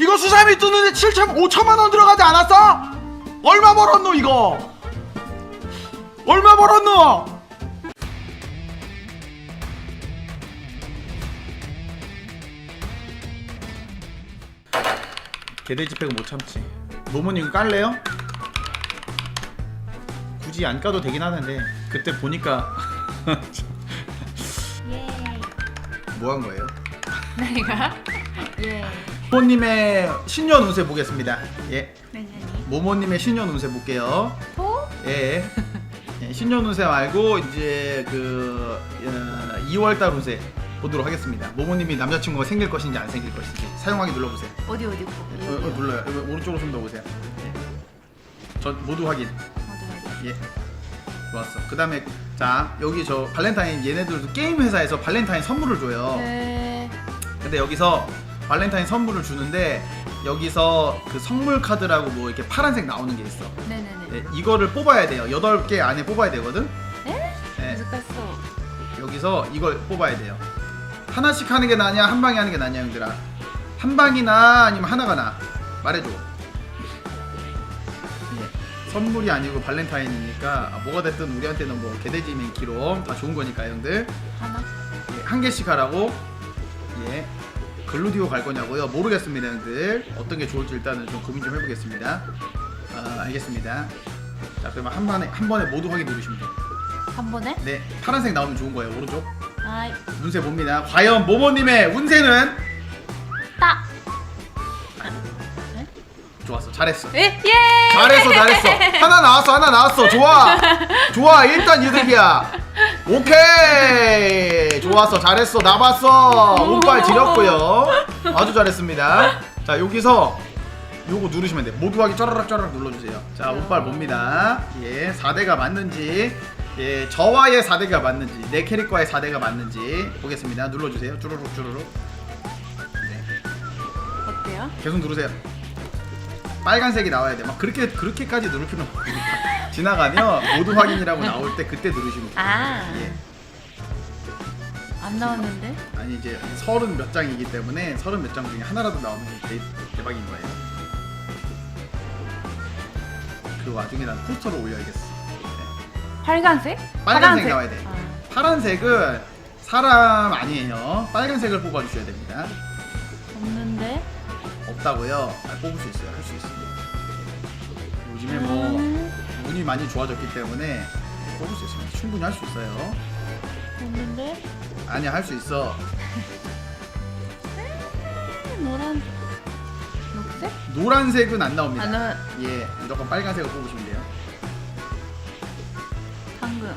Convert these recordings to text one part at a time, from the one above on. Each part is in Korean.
이거 수삼이 뜨는데 7천 5천만 원 들어가지 않았어? 얼마 벌었노 이거? 얼마 벌었노? 개돼지 팩은 못 참지. 모모님 이거 깔래요? 굳이 안 까도 되긴 하는데 그때 보니까 예. 뭐한 거예요? 내가 예. 모모님의 신년 운세 보겠습니다. 예. 모모님의 신년 운세 볼게요. 호? 예. 예, 신년 운세 말고 이제 그 어, 2월달 운세 보도록 하겠습니다. 모모님이 남자친구가 생길 것인지 안 생길 것인지 사용하기 눌러보세요. 어디 어디 거? 어, 어, 눌러요. 여기 오른쪽으로 손 넣어보세요. 예. 저 모두 확인. 예. 좋았어. 그 다음에 자 여기 저 발렌타인 얘네들도 게임 회사에서 발렌타인 선물을 줘요. 네. 근데 여기서 발렌타인 선물을 주는데 여기서 그 선물 카드라고 뭐 이렇게 파란색 나오는 게 있어. 네네네. 네, 이거를 뽑아야 돼요. 여덟 개 안에 뽑아야 되거든. 에? 네. 어 여기서 이걸 뽑아야 돼요. 하나씩 하는 게 나냐, 한 방에 하는 게 나냐, 형들아. 한 방이나 아니면 하나가 나. 말해줘. 네. 선물이 아니고 발렌타인이니까 아, 뭐가 됐든 우리한테는 뭐 개돼지 민기롬 다 좋은 거니까 형들 하나. 예, 한 개씩 하라고. 예. 글루디오 갈 거냐고요? 모르겠습니다, 형들. 어떤 게 좋을지 일단은 좀 고민 좀 해보겠습니다. 아, 알겠습니다. 자, 그러면 한 번에 한 번에 모두 확인 누르시면 돼요. 한 번에? 네, 파란색 나오면 좋은 거예요, 오른쪽. 아이, 운세 봅니다. 과연 모모님의 운세는 따. 네? 좋았어, 잘했어. 에? 예! 잘했어, 잘했어. 하나 나왔어, 하나 나왔어. 좋아, 좋아. 일단 이득이야. 오케이! 좋았어. 잘했어. 나봤어. 운빨 지렸고요. 아주 잘했습니다. 자 여기서 요거 누르시면 돼. 모두 하기 쩌라락 쩌라락 눌러주세요. 자 운빨 봅니다. 예 4대가 맞는지. 예 저와의 4대가 맞는지 내 캐릭과의 4대가 맞는지 보겠습니다. 눌러주세요. 쭈루룩 쭈루룩 네. 어때요? 계속 누르세요. 빨간색이 나와야 돼막 그렇게 그렇게까지 누르면 지나가면 모두 확인이라고 나올 때 그때 누르시면 돼요. 아. 예. 안 나왔는데? 아니 이제 서른 몇 장이기 때문에 서른 몇 장 중에 하나라도 나오면 대, 대박인 거예요. 그 와중에 난 포스터를 올려야겠어. 네. 빨간색? 빨간색, 나와야 돼. 아. 파란색은 사람 아니에요. 빨간색을 뽑아주셔야 됩니다. 없는데? 없다고요? 아, 뽑을 수 있어요. 할 수 있습니다. 요즘에 뭐 음. 음, 운이 많이 좋아졌기 때문에 뽑을 수 있습니다. 충분히 할 수 있어요. 없는데 아니야 할수 있어. 노란 녹색? 노란색은 안 나옵니다. 아, 나 예, 무조건 빨간색을 뽑으시면 돼요. 황금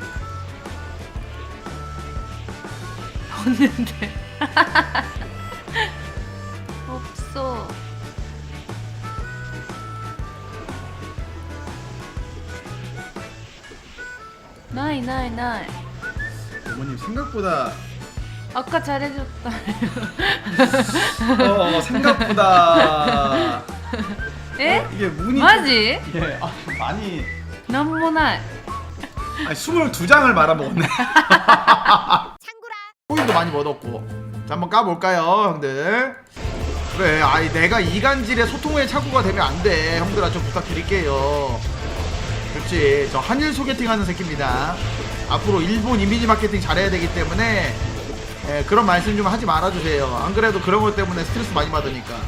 없는데 나이 나이 어머님 생각보다 아까 잘해줬다. 어, 어 생각보다. 에? 이게 문이 좀- 맞지? 예, 아, 많이. 난뭐 나이 아니, 22장을 말아먹었네. 창구라. 포인도 많이 얻었고. 자 한번 까볼까요 형들? 그래 아이 내가 이간질에 소통의 착오가 되면 안돼. 형들아 좀 부탁드릴게요. 그렇지, 저 한일 소개팅하는 새끼입니다. 앞으로 일본 이미지 마케팅 잘해야 되기 때문에 예, 그런 말씀 좀 하지 말아주세요. 안 그래도 그런 것 때문에 스트레스 많이 받으니까.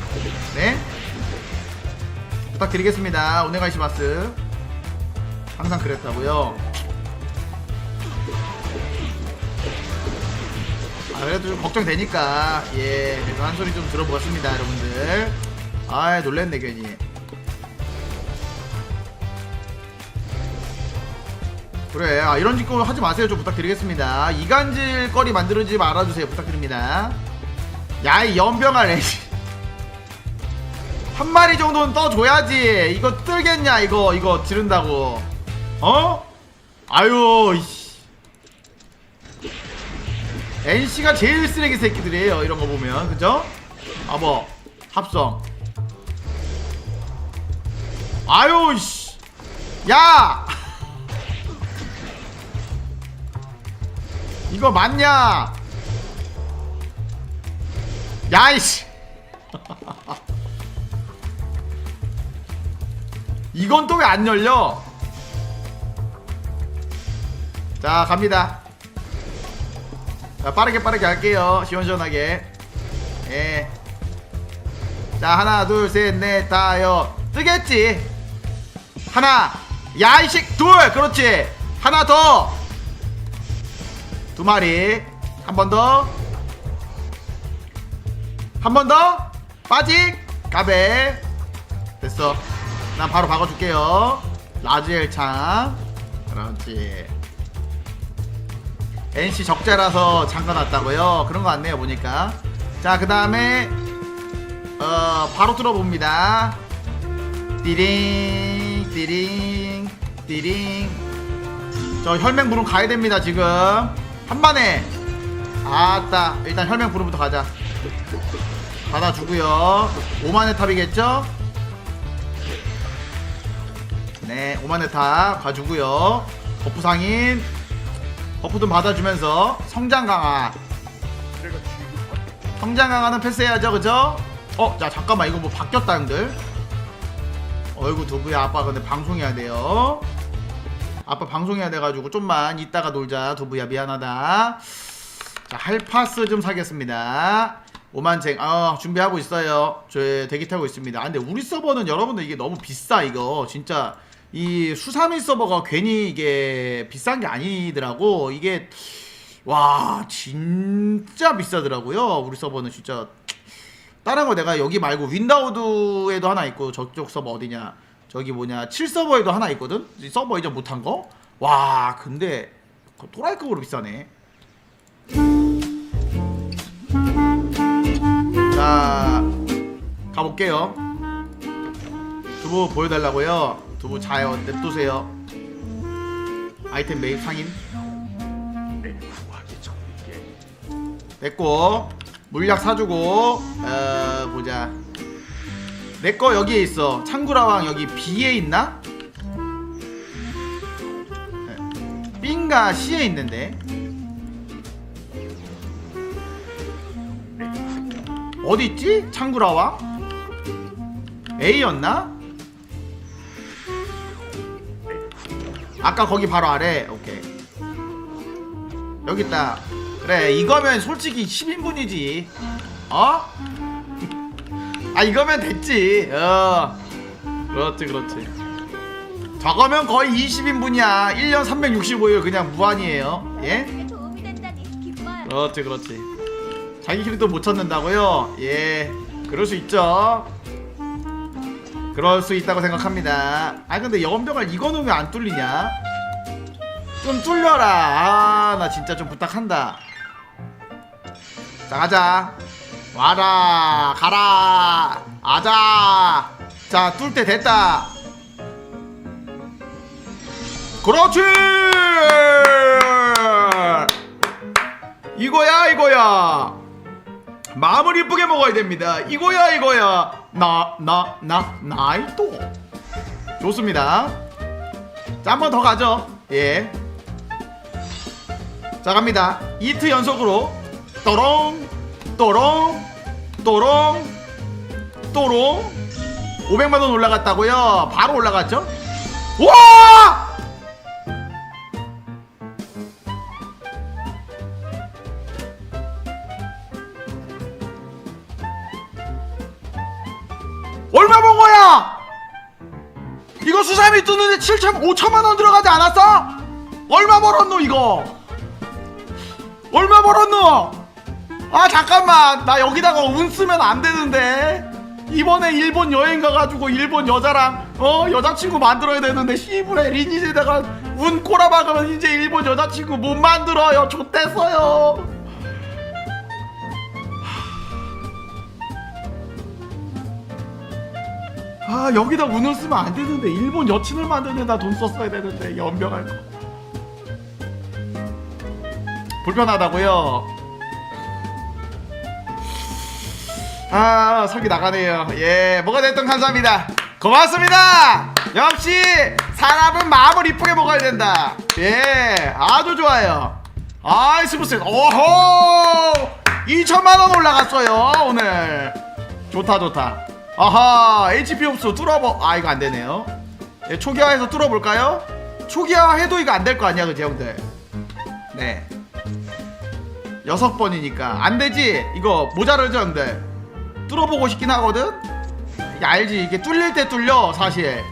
네? 부탁드리겠습니다. 오네가이시마스. 항상 그랬다고요. 아, 그래도 좀 걱정되니까 예 그래서 한 소리 좀 들어보았습니다 여러분들 아 놀랬네 괜히 그래. 아 이런 짓거 하지 마세요. 좀 부탁드리겠습니다. 이간질 거리 만들지 말아주세요. 부탁드립니다. 야이 연병아 레시 한 마리 정도는 떠줘야지. 이거 뜰겠냐 이거 이거 지른다고. 어? 아유 이씨. NC가 제일 쓰레기 새끼들이에요 이런 거 보면. 그죠? 아뭐 합성. 아유 씨. 야 이거 맞냐 야이씨 이건 또 왜 안 열려? 자 갑니다. 자 빠르게 빠르게 할게요. 시원시원하게. 예. 자 하나 둘 셋 넷 다여 뜨겠지. 하나 야이식 둘 그렇지. 하나 더. 두 마리 한 번 더. 한 번 더. 빠직 가베 됐어. 난 바로 박아줄게요. 라지엘 창. 그렇지. NC 적자라서 잠가놨다고요. 그런 거 같네요 보니까. 자 그 다음에 어 바로 뚫어봅니다. 띠링 띠링 띠링. 저 혈맹 부름 가야 됩니다 지금. 한 번에. 아따 일단 혈맹 부름부터 가자. 받아주고요. 오만의 탑이겠죠? 네, 오만의 탑 가주고요. 버프 상인 버프 좀 받아주면서 성장 강화. 성장 강화는 패스해야죠, 그죠? 어, 자 잠깐만 이거 뭐 바뀌었다 형들. 어이구 두부야 아빠 근데 방송해야 돼요. 아빠 방송해야 돼가지고 좀만 이따가 놀자 두부야 미안하다. 자 할파스 좀 사겠습니다. 오만쟁 아 준비하고 있어요. 저 대기 타고 있습니다. 아, 근데 우리 서버는 여러분들 이게 너무 비싸 이거 진짜 이 수삼일 서버가 괜히 이게 비싼 게 아니더라고 이게 와 진짜 비싸더라고요. 우리 서버는 진짜 다른 거 내가 여기 말고 윈다우드에도 하나 있고 저쪽 서버 어디냐 저기 뭐냐 7서버에도 하나 있거든? 이 서버 이전 못한 거 와 근데 그거 또라이급으로 비싸네. 자 가볼게요. 두부 보여달라고요? 두부 자요. 냅두세요. 아이템 매입 상인. 됐고 물약 사주고 어 보자 내 거 여기에 있어 창구라왕 여기 B에 있나? 네. B인가 C에 있는데 어디 있지? 창구라왕 A였나? 아까 거기 바로 아래 오케이 여기 있다 그래 이거면 솔직히 10인분이지 어? 아 이거면 됐지. 어. 그렇지 그렇지. 저거면 거의 20인분이야. 1년 365일 그냥 무한이에요. 예? 그렇지 그렇지. 자기 킬도 못 찾는다고요? 예. 그럴 수 있죠. 그럴 수 있다고 생각합니다. 아 근데 연병을 이거는 왜 안 뚫리냐? 좀 뚫려라. 아 나 진짜 좀 부탁한다. 자 가자 와라 가라 아자. 자 뚫 때 됐다. 그렇지! 이거야 이거야. 마음을 이쁘게 먹어야 됩니다. 이거야 이거야. 나 나 나 나이도. 좋습니다. 자 한 번 더 가죠. 예. 자 갑니다. 이트 연속으로. 또롱 또롱 또롱 또롱 500만원 올라갔다고요 바로 올라갔죠 와 얼마 번 거야? 이거 수삼이 뜨는데 7천 5천만 원 들어가지 않았어? 얼마 벌었노 이거? 얼마 벌었노? 아 잠깐만. 나 여기다가 운 쓰면 안 되는데. 이번에 일본 여행 가가지고 일본 여자랑 어 여자친구 만들어야 되는데 시부레 리니지에다가 운 꼬라박으면 이제 일본 여자친구 못 만들어요. 좆됐어요. 아 여기다 운을 쓰면 안 되는데 일본 여친을 만드는다 돈 썼어야 되는데 연병할 거. 불편하다고요 아 설기 나가네요. 예 뭐가 됐든 감사합니다. 고맙습니다. 역시 사람은 마음을 이쁘게 먹어야 된다. 예 아주 좋아요. 아이 스무스 오호 2천만원 올라갔어요 오늘. 좋다 좋다. 아하 HP 흡수 뚫어버 아 이거 안되네요. 예, 초기화해서 뚫어볼까요? 초기화해도 이거 안 될 거 아니야 그지 형들? 네. 여섯 번이니까. 안 되지? 이거 모자르죠 형들 뚫어보고 싶긴 하거든? 이게 알지? 이게 뚫릴 때 뚫려 사실.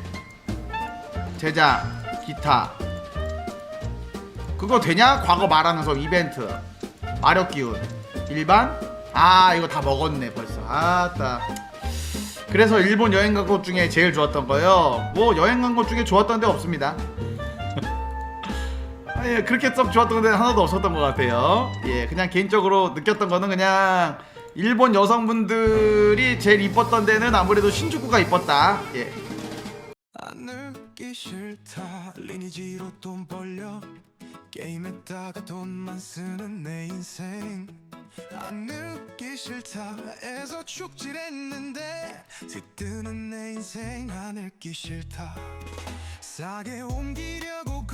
제작 기타. 그거 되냐? 과거 말하는 성 이벤트. 마력 기운. 일반? 아 이거 다 먹었네 벌써. 아따 그래서 일본 여행 간것 중에 제일 좋았던 거요. 뭐 여행 간것 중에 좋았던 데 없습니다. 아, 예, 그렇게 썩 좋았던 데 하나도 없었던 것 같아요. 예 그냥 개인적으로 느꼈던 거는 그냥 일본 여성분들이 제일 이뻤던 데는 아무래도 신주쿠가 이뻤다. 예. 안 늙기 싫다. 리니지로 돈 벌려. 게임했다가 돈만 쓰는 내 인생. 안 늙기 싫다 해서 축질했는데 들뜨는 내 인생 안 늙기 싫다. 싸게 옮기려고